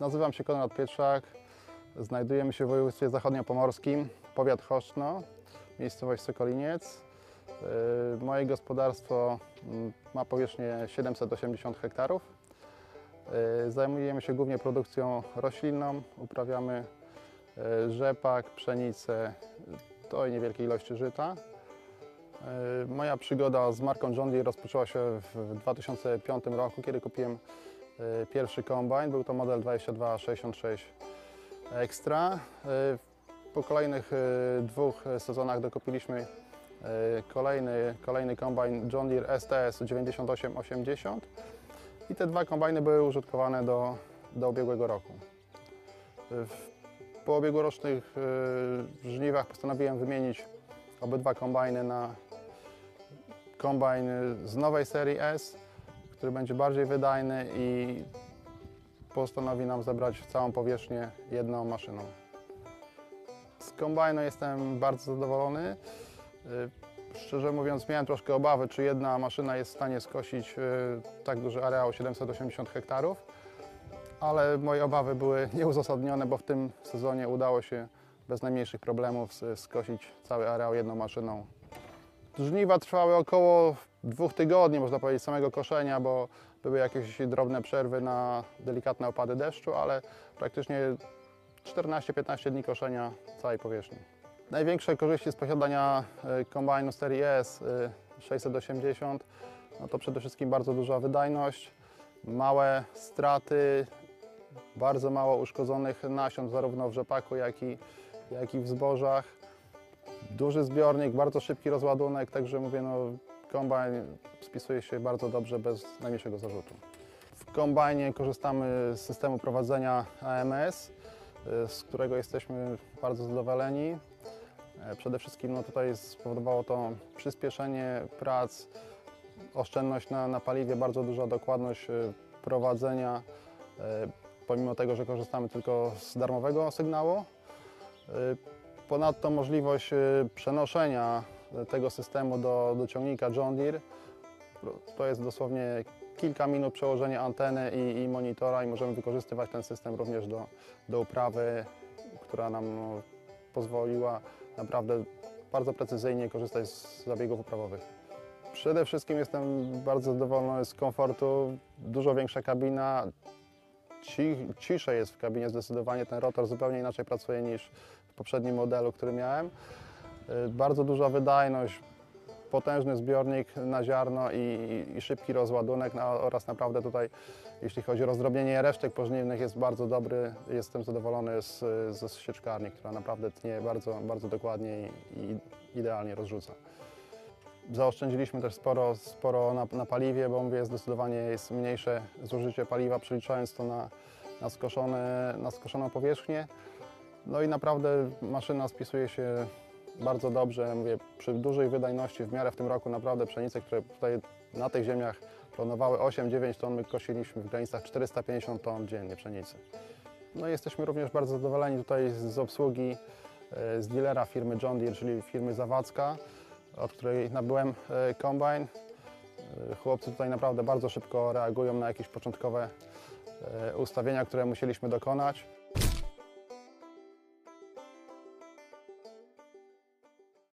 Nazywam się Konrad Pietrzak. Znajdujemy się w województwie zachodniopomorskim, powiat Choszczno, miejscowość Sokoliniec. Yy, Moje gospodarstwo mm, ma powierzchnię 780 hektarów. Yy, Zajmujemy się głównie produkcją roślinną. Uprawiamy yy, rzepak, pszenicę, to i niewielkie ilości żyta. Moja przygoda z marką John Deere rozpoczęła się w 2005 roku, kiedy kupiłem pierwszy kombajn. Był to model 2266 Extra. Yy, Po kolejnych yy, dwóch sezonach dokupiliśmy kolejny, kolejny kombajn John Deere STS 9880 i te dwa kombajny były użytkowane do, do ubiegłego roku. Po ubiegłorocznych żniwach postanowiłem wymienić obydwa kombajny na kombajn z nowej serii S, który będzie bardziej wydajny i postanowi nam zebrać całą powierzchnię jedną maszyną. Z kombajnu jestem bardzo zadowolony. Y, Szczerze mówiąc, miałem troszkę obawy, czy jedna maszyna jest w stanie skosić y, tak duży areał 780 hektarów, ale moje obawy były nieuzasadnione, bo w tym sezonie udało się bez najmniejszych problemów skosić cały areał jedną maszyną. Żniwa trwały około dwóch tygodni, można powiedzieć, samego koszenia, bo były jakieś drobne przerwy na delikatne opady deszczu, ale praktycznie 14-15 dni koszenia całej powierzchni. Największe korzyści z posiadania e, kombajnu serii S e, 680 no to przede wszystkim bardzo duża wydajność, małe straty, bardzo mało uszkodzonych nasion zarówno w rzepaku, jak i, jak i w zbożach. Duży zbiornik, bardzo szybki rozładunek, także mówię, no, kombajn spisuje się bardzo dobrze, bez najmniejszego zarzutu. W kombajnie korzystamy z systemu prowadzenia AMS, y, z którego jesteśmy bardzo zadowoleni. E, Przede wszystkim no, tutaj spowodowało to przyspieszenie prac, oszczędność na, na paliwie, bardzo duża dokładność y, prowadzenia, e, pomimo tego, że korzystamy tylko z darmowego sygnału. Y, Ponadto możliwość przenoszenia tego systemu do, do ciągnika John Deere. To jest dosłownie kilka minut przełożenia anteny i, i monitora i możemy wykorzystywać ten system również do, do uprawy, która nam pozwoliła naprawdę bardzo precyzyjnie korzystać z zabiegów uprawowych. Przede wszystkim jestem bardzo zadowolony z komfortu. Dużo większa kabina, ci, ciszej jest w kabinie zdecydowanie. Ten rotor zupełnie inaczej pracuje niż w poprzednim modelu, który miałem. Y, Bardzo duża wydajność, potężny zbiornik na ziarno i, i szybki rozładunek no, oraz naprawdę tutaj, jeśli chodzi o rozdrobnienie resztek pożniwnych, jest bardzo dobry. Jestem zadowolony z, ze sieczkarni, która naprawdę tnie bardzo, bardzo dokładnie i, idealnie rozrzuca. Zaoszczędziliśmy też sporo, sporo na, na paliwie, bo mówię, zdecydowanie jest mniejsze zużycie paliwa, przeliczając to na, na, skoszone, na skoszoną powierzchnię. No i naprawdę maszyna spisuje się bardzo dobrze. Mówię, przy dużej wydajności w miarę w tym roku naprawdę pszenice, które tutaj na tych ziemiach planowały 8-9 ton, my kosiliśmy w granicach 450 ton dziennie pszenicy. No i jesteśmy również bardzo zadowoleni tutaj z obsługi e, z dealera firmy John Deere, czyli firmy Zawadzka, od której nabyłem e, kombajn. E, Chłopcy tutaj naprawdę bardzo szybko reagują na jakieś początkowe ustawienia, które musieliśmy dokonać.